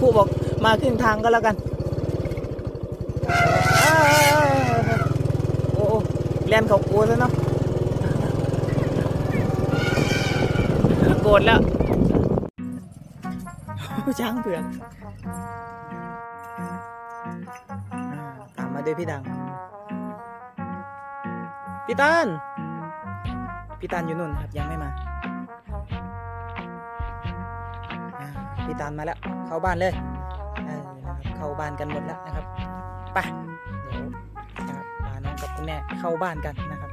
ผู้บอกมาครึ่งทางก็แล้วกันโอ้โอ้เลนเขาโกูซะเนาะโกรธแล้วช้างเผือกอ่าตามมาด้วยพี่ดัง พี่ตันพี่ตันอยู่นู่นครับยังไม่มา พี่ตานมาแล้ว เข้าบ้านเลยเเข้าบ้านกันหมดแล้วนะครับไปเดี๋ยวพาน้องกับคุณแม่เข้าบ้านกันนะครับ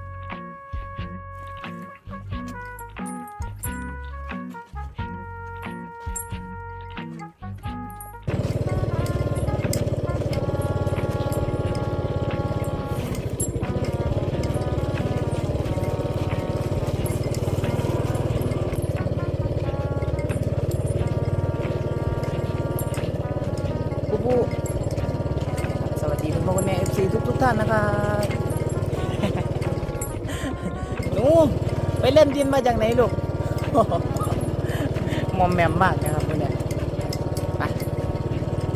บูบูสวัสดีคุณพ่อคุณแม่เอฟซีทุกทุกๆท่านนะครับหนูไปเล่นดินมาจากไหนลูกมอมแมมมากนะครับคุณแม่ไป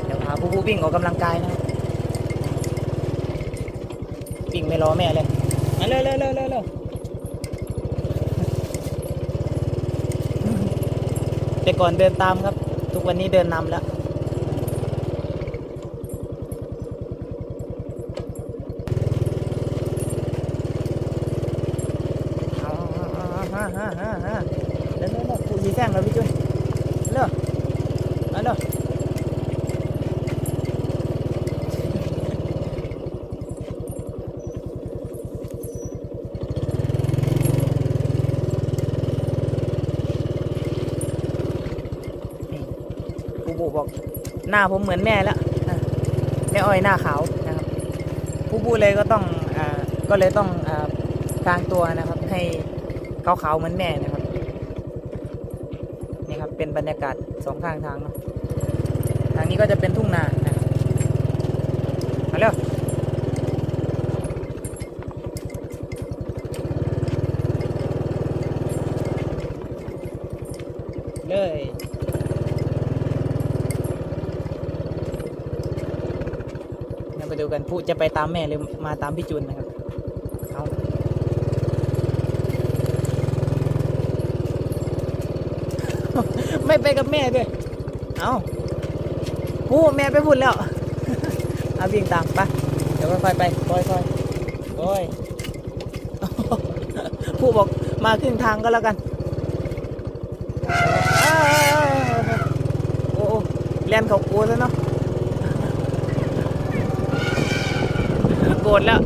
เดี๋ยวพาบูบูวิ่งออกกำลังกายนะครับวิ่งไม่รอแม่เลยมาเร็วเร็วเร็วเร็วเร็วแต่ก่อนเดินตามครับ ทุกวันนี้เดินนำแล้ว เอา เอาเอาเอาฮะฮะฮะฮะเร็วเร็วเร็วผู้ยีแซงแล้วพี่จุนเร็วมาเร็วนี่ปูบูบอกหน้าผมเหมือนแม่แล้วอะแม่อ้อยหน้าขาวนะครับปูบูเลยก็ต้องอ่าก็เลยต้องอ่ากลางตัวนะครับให้ ขาวๆเหมือนแม่นะครับ นี่ครับเป็นบรรยากาศสองข้างทางเนาะทางนี้ก็จะเป็นทุ่งนานะมาเร็วเลยเราไปดูกันผู้จะไปตามแม่หรือมาตามพี่จุนนะครับเอา ไม่ไปกับแม่ด้วย เอาผู้แม่ไปพูดแล้ว เอาวิ่งตามไปเดี๋ยวค่อยไปค่อยๆค่อยผู้บอกมาครึ่งทางก็แล้วกันโอ้โอ้เลียนเขากูซะเนาะโกรธแล้ว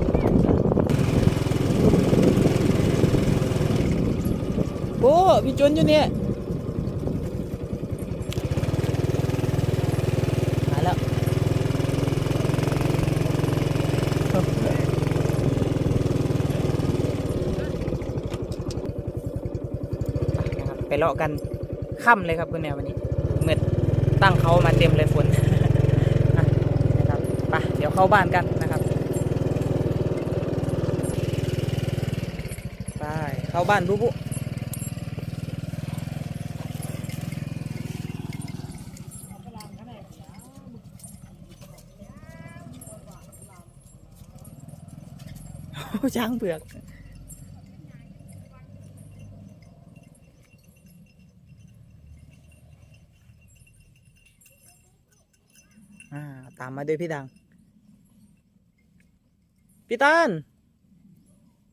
โอ้พี่จุนอยู่เนี่ย มาแล้ว นะครับ ไปเลาะกันค่ำเลยครับคุณแม่วันนี้เมืดตั้งเขามาเต็มเลยฝนนะครับไปเดี๋ยวเข้าบ้านกันนะครับไปเข้าบ้านบุ๊บุช้างเผือก อ่า ตามมาด้วยพี่ดัง พี่ตัน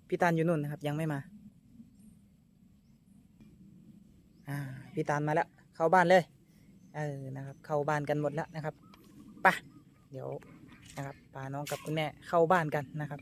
พี่ตันอยู่นู่นนะครับ ยังไม่มา อ่า พี่ตันมาแล้ว เข้าบ้านเลย เออ นะครับ เข้าบ้านกันหมดแล้วนะครับไปะเดี๋ยวนะครับพาน้องกับคุณแม่เข้าบ้านกันนะครับ